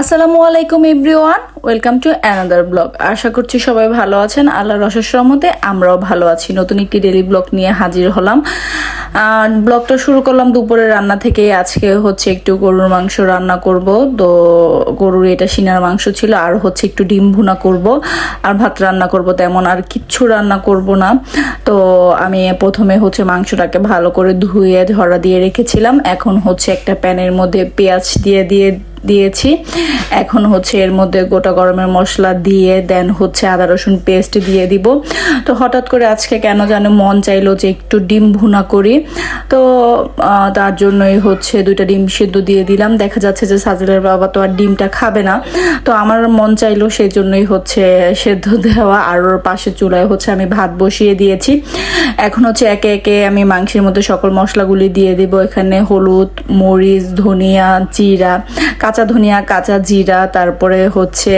আসসালামু আলাইকুম everyone, welcome to another blog. আশা করছি সবাই ভালো আছেন আল্লাহ অশেষ রহমতে আমরাও ভালো আছি। নতুন একটি ডেলি ব্লগ নিয়ে হাজির হলাম। ব্লগটা শুরু করলাম দুপুরে রান্না থেকে আজকে হচ্ছে একটু গরুর মাংস রান্না করব। তো গরুর এটা সিনার মাংস ছিল, আর হচ্ছে একটু ডিম ভুনা করব। আর ভাত রান্না করব, তেমন আর কিচ্ছু রান্না করব না। তো আমি প্রথমে হচ্ছে মাংসটাকে ভালো করে ধুয়ে, ধরা দিয়ে রেখেছিলাম। এখন হচ্ছে একটা প্যানের মধ্যে পেঁয়াজ দিয়ে দিয়ে দিয়েছি। এখন হচ্ছে এর মধ্যে গোটা গরমের মশলা দিয়ে দেন হচ্ছে আদা, রসুন পেস্ট দিয়ে দিব। তো হঠাৎ করে আজকে কেন জানো মন চাইলো যে একটু ডিম ভুনা করি। তো তার জন্যই হচ্ছে দুইটা ডিম সেদ্ধ দিয়ে দিলাম। দেখা যাচ্ছে যে সাজেলের বাবা তো আর ডিমটা খাবে না। তো আমার মন চাইলো সেই জন্যই হচ্ছে সেদ্ধ দেওয়া। আর ওর পাশে চুলায় হচ্ছে আমি ভাত বসিয়ে দিয়েছি। এখন হচ্ছে একে একে আমি মাংসের মধ্যে সকল মশলাগুলি দিয়ে দিব। এখানে হলুদ, মরিচ, ধনিয়া, জিরা কাঁচা ধনিয়া, কাঁচা জিরা, তারপরে হচ্ছে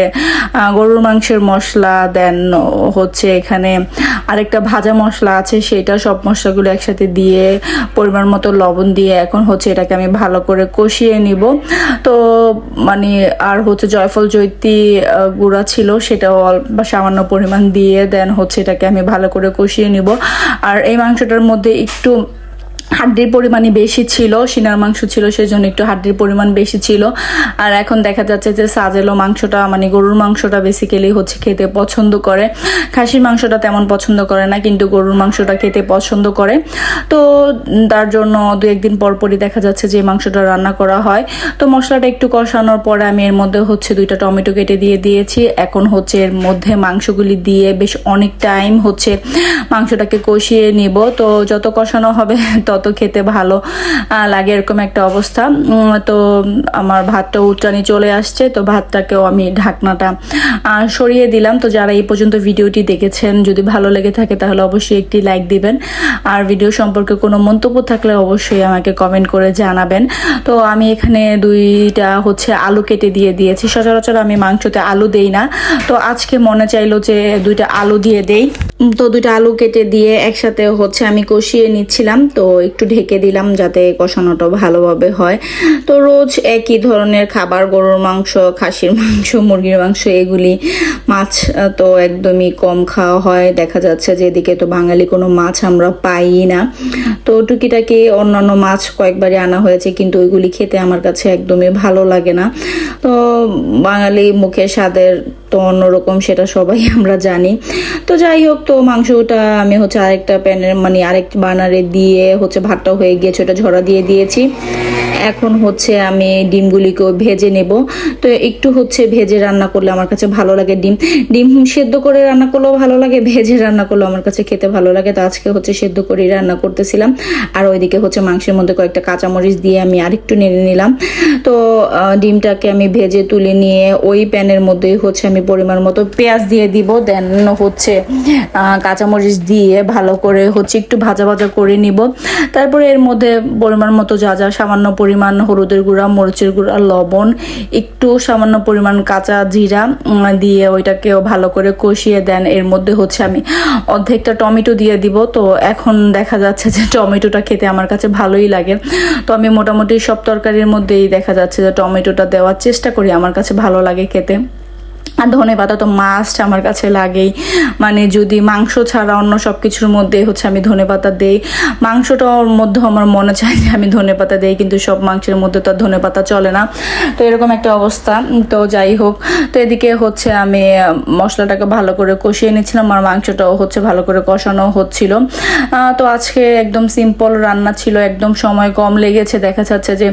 গরুর মাংসের মশলা দেন হচ্ছে এখানে আরেকটা ভাজা মশলা আছে সেটা সব মশলাগুলো একসাথে দিয়ে পরিমাণ মতো লবণ দিয়ে এখন হচ্ছে এটাকে আমি ভালো করে কষিয়ে নিব। তো মানে আর হচ্ছে জয়ফল জৈতি গুঁড়া ছিল, সেটাও অল্প সামান্য পরিমাণ দিয়ে দেন হচ্ছে এটাকে আমি ভালো করে কষিয়ে নিব। আর এই মাংসটার মধ্যে একটু হাড্ডির পরিমাণই বেশি ছিল, সিনার মাংস ছিল সেই জন্য একটু হাড্ডির পরিমাণ বেশি ছিল। আর এখন দেখা যাচ্ছে যে সাজেলো মাংসটা মানে গরুর মাংসটা বেসিক্যালি হচ্ছে খেতে পছন্দ করে। খাসির মাংসটা তেমন পছন্দ করে না, কিন্তু গরুর মাংসটা খেতে পছন্দ করে। তো তার জন্য দু একদিন পরপরই দেখা যাচ্ছে যে মাংসটা রান্না করা হয়। তো মশলাটা একটু কষানোর পরে আমি এর মধ্যে হচ্ছে দুইটা টমেটো কেটে দিয়ে দিয়েছি। এখন হচ্ছে এর মধ্যে মাংসগুলি দিয়ে বেশ অনেক টাইম হচ্ছে মাংসটাকে কষিয়ে নিব। তো যত কষানো হবে, তত খেতে ভালো লাগে এরকম একটা অবস্থা। তো আমার ভাতটা উচ্চানি চলে আসছে, তো ভাতটাকেও আমি ঢাকনাটা সরিয়ে দিলাম। তো যারা এই পর্যন্ত ভিডিওটি দেখেছেন, যদি ভালো লেগে থাকে তাহলে অবশ্যই একটি লাইক দিবেন। আর ভিডিও সম্পর্কে কোনো মন্তব্য থাকলে অবশ্যই আমাকে কমেন্ট করে জানাবেন। তো আমি এখানে দুইটা হচ্ছে আলু কেটে দিয়ে দিয়েছি। সচরাচর আমি মাংসতে আলু দেই না। তো আজকে মনে চাইলো যে দুইটা আলু দিয়ে দেই। তো দুইটা আলু কেটে দিয়ে একসাথে হচ্ছে আমি কষিয়ে নিচ্ছিলাম। তো একটু ঢেকে দিলাম যাতে কষানোটা ভালোভাবে হয়। তো রোজ একই ধরনের খাবার, গরুর মাংস, খাসির মাংস, মুরগির মাংস, এগুলি মাছ তো একদমই কম খাওয়া হয়। দেখা যাচ্ছে যে এদিকে তো বাঙালি কোনো মাছ আমরা পাই না। তো টুকিটাকি অন্যান্য মাছ কয়েকবারই আনা হয়েছে, কিন্তু ওইগুলি খেতে আমার কাছে একদমই ভালো লাগে না। তো বাঙালি মুখের স্বাদের তো অন্যরকম সেটা সবাই আমরা জানি। তো যাই হোক, তো মাংসটা আমি হচ্ছে আরেকটা প্যানের মানে আরেক বানারে দিয়ে হচ্ছে ভাতটা হয়ে গিয়েছে, ওটা ঝরা দিয়ে দিয়েছি। এখন হচ্ছে আমি ডিমগুলিকেও ভেজে নেব। তো একটু হচ্ছে ভেজে রান্না করলে আমার কাছে ভালো লাগে ডিম। ডিম সেদ্ধ করে রান্না করলেও ভালো লাগে, ভেজে রান্না করলেও আমার কাছে খেতে ভালো লাগে। তো আজকে হচ্ছে সেদ্ধ করেই রান্না করতেছিলাম। আর ওইদিকে হচ্ছে মাংসের মধ্যে কয়েকটা কাঁচামরিচ দিয়ে আমি আরেকটু নেড়ে নিলাম। তো ডিমটাকে আমি ভেজে তুলে নিয়ে ওই প্যানের মধ্যেই হচ্ছে আমি পরিমাণ মতো পেঁয়াজ দিয়ে দিব। দেন হচ্ছে কাঁচামরিচ দিয়ে ভালো করে হচ্ছে একটু ভাজা ভাজা করে নিব। তারপরে এর মধ্যে পরিমাণ মতো যা যা সামান্য পরিমাণ হলুদের গুঁড়া, মরিচের গুঁড়া, লবণ, একটু সামান্য পরিমাণ কাঁচা জিরা দিয়ে ওইটাকেও ভালো করে কষিয়ে দেন। এর মধ্যে হচ্ছে আমি অর্ধেকটা টমেটো দিয়ে দিব। তো এখন দেখা যাচ্ছে যে টমেটোটা খেতে আমার কাছে ভালোই লাগে। তো আমি মোটামুটি সব তরকারির মধ্যেই দেখা যাচ্ছে যে টমেটোটা দেওয়ার চেষ্টা করি। আমার কাছে ভালো লাগে খেতে। আর ধনে পাতা তো মাস্ট আমার কাছে লাগেই। মানে যদি মাংস ছাড়া অন্য সব কিছুর মধ্যে হচ্ছে আমি ধনে পাতা দেই। মাংসটার মধ্যে আমার মনে চায় যে আমি ধনে পাতা দেই, কিন্তু সব মাংসের মধ্যে তো আর ধনে পাতা চলে না। তো এরকম একটা অবস্থা। তো যাই হোক, তো এদিকে হচ্ছে আমি মশলাটাকে ভালো করে কষিয়ে নিচ্ছিলাম, আর মাংসটাও হচ্ছে ভালো করে কষানো হচ্ছিল। তো আজকে একদম সিম্পল রান্না ছিল, একদম সময় কম লেগেছে। দেখা যাচ্ছে যে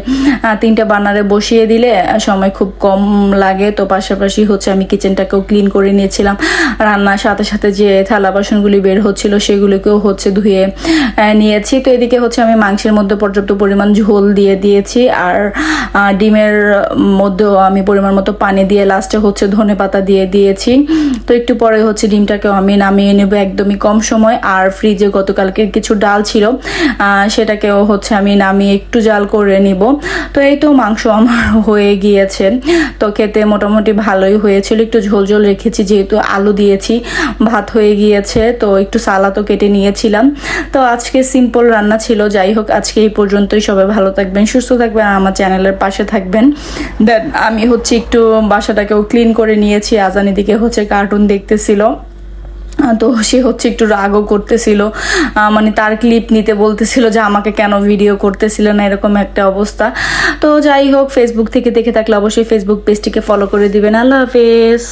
তিনটা বানারে বসিয়ে দিলে সময় খুব কম লাগে। তো পাশাপাশি হচ্ছে আমি কিচেনটাকেও ক্লিন করে নিয়েছিলাম। রান্নার সাথে সাথে যে থালা বাসনগুলি বের হচ্ছিল সেগুলিকেও হচ্ছে ধুয়ে নিয়েছি। তো এদিকে হচ্ছে আমি মাংসের মধ্যে পর্যাপ্ত পরিমাণ ঝোল দিয়ে দিয়েছি। আর ডিমের মধ্যেও আমি পরিমাণ মতো পানি দিয়ে লাস্টে হচ্ছে ধনে পাতা দিয়ে দিয়েছি। তো একটু পরে হচ্ছে ডিমটাকেও আমি নামিয়ে নেব একদমই কম সময়। আর ফ্রিজে গতকালকে কিছু ডাল ছিল সেটাকেও হচ্ছে আমি নামিয়ে একটু জাল করে নিব। তো এই তো মাংস আমার হয়ে গিয়েছে। তো খেতে মোটামুটি ভালোই হয়েছিল। একটু ঝোল ঝোল রেখেছি, যেহেতু আলু দিয়েছি, ভাত হয়ে গিয়েছে, তো একটু সালাদও কেটে নিয়েছিলাম। তো আজকে সিম্পল রান্না ছিল, যাই হোক আজকে এই পর্যন্তই, সবাই ভালো থাকবেন, সুস্থ থাকবেন আমার চ্যানেলের পাশে থাকবেন। দেন আমি হচ্ছে একটু বাসাটাকেও ক্লিন করে নিয়েছি, আজানি দিকে হচ্ছে কার্টুন দেখতেছিল। তো সে হচ্ছে একটু রাগও করতেছিল। মানে তার ক্লিপ নিতে বলতেছিল যে আমাকে কেন ভিডিও করতেছিল না, এরকম একটা অবস্থা। তো যাই হোক ফেসবুক থেকে দেখে থাকলে অবশ্যই ফেসবুক পেজটিকে ফলো করে দিবেন। আল্লাহ হাফেজ।